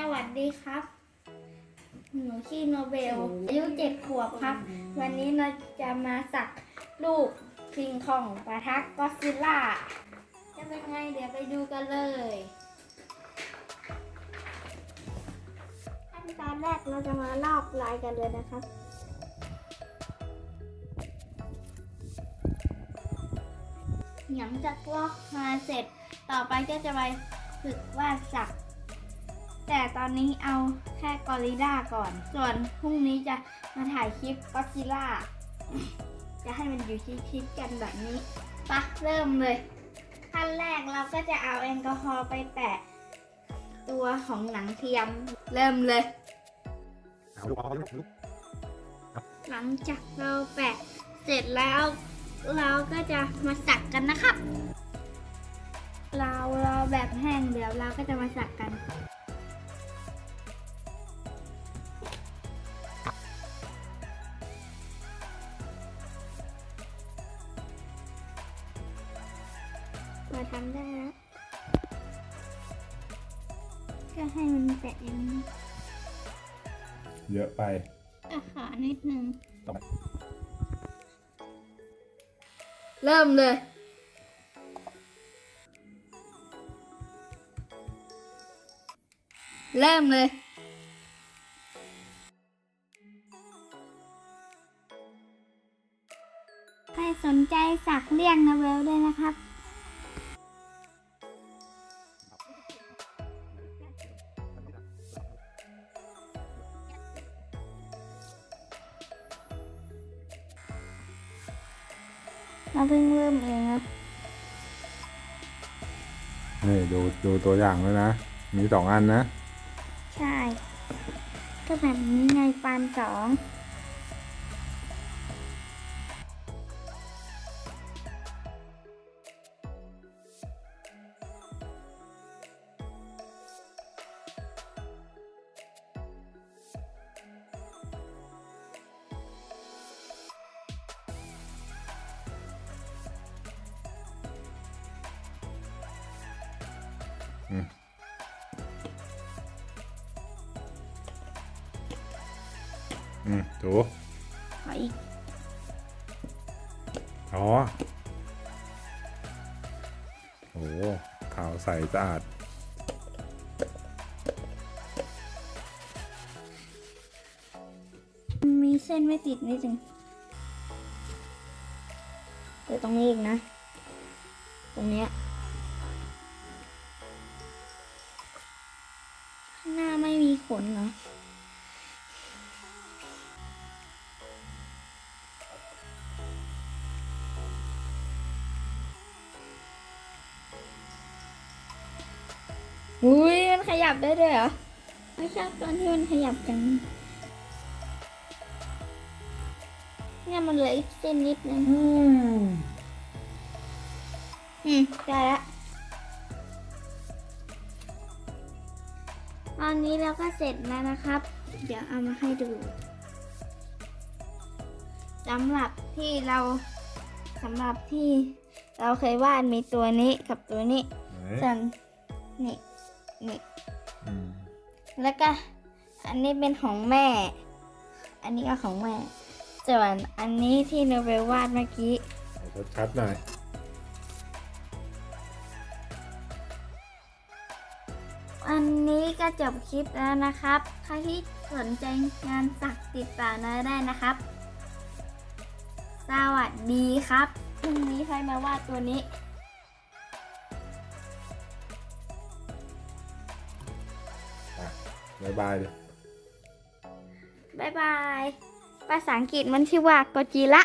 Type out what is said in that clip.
สวัสดีครับ หนูชื่อโนเบล อายุเจ็ดขวบครับ วันนี้เราจะมาสักรูปคิงของปะทักก็อดซิลล่า จะเป็นไงเดี๋ยวไปดูกันเลย ขั้นตอนแรกเราจะมาลอกลายกันเลยนะครับหลังจากลอกมาเสร็จต่อไปก็จะไปฝึกวาดสัก แต่ตอนนี้เอาแค่กอริลล่าก่อน ส่วนพรุ่งนี้จะมาถ่ายคลิปก็อดซิล่า จะให้มันอยู่ชิดๆกันแบบนี้ปะเริ่มเลยขั้นแรกเราก็จะเอาแอลกอฮอล์ไปแปะ ตัวของหนังเทียมเริ่มเลย หลังจากเราแปะเสร็จแล้วเราก็จะมาสักกันนะครับ เรารอแบบแห้งเดี๋ยวเราก็จะมาสักกัน มาทำได้แล้วก็ให้มันแปะอย่างนี้เยอะไปอะขานิดนึง ต่อไปเริ่มเลย เริ่มเลย ใครสนใจสักเลี่ยงนะเวลด้วยนะครับ เราเพิ่งเริ่มเองครับนี่ดูดูตัวอย่างด้วยนะ มีสองอันนะ ใช่ ก็แบบนี้ไงฟันสอง อืมดูขออีกอ๋อโอ้โหขาวใสสะอาด มีเส้นไม่ติดนิดนึงเดี๋ยวตรงนี้อีกนะ ตรงเนี้ย หน้าไม่มีขนเหรออุ้ยมันขยับได้ด้วยเหรอ ไม่ชอบตอนที่มันขยับจังเนี่ยมันเหลืออีกเส้นนิดนึงอืม อืม ได้ละ อนนี้เราก็เสร็จแล้วนะครับ เดี๋ยวเอามาให้ดูสำหรับที่เราสำหรับที่เราเคยวาดมีตัวนี้กับตัวนี้ไหนส่วนนี่นี่อืมแล้วก็อันนี้เป็นของแม่ อันนี้ก็ของแม่ส่วนอันนี้ที่โนเบลวาดเมื่อกี้เอาชัดๆหน่อย วันนี้ก็จบคลิปแล้วนะครับ ใครที่สนใจงานสักติดต่อน้อยได้นะครับ สวัสดีครับพรุ่งนี้ใครมาวาดตัวนี้บ๊ายบายดิบ๊ายบาย ภาษาอังกฤษมันชื่อว่ากจิระ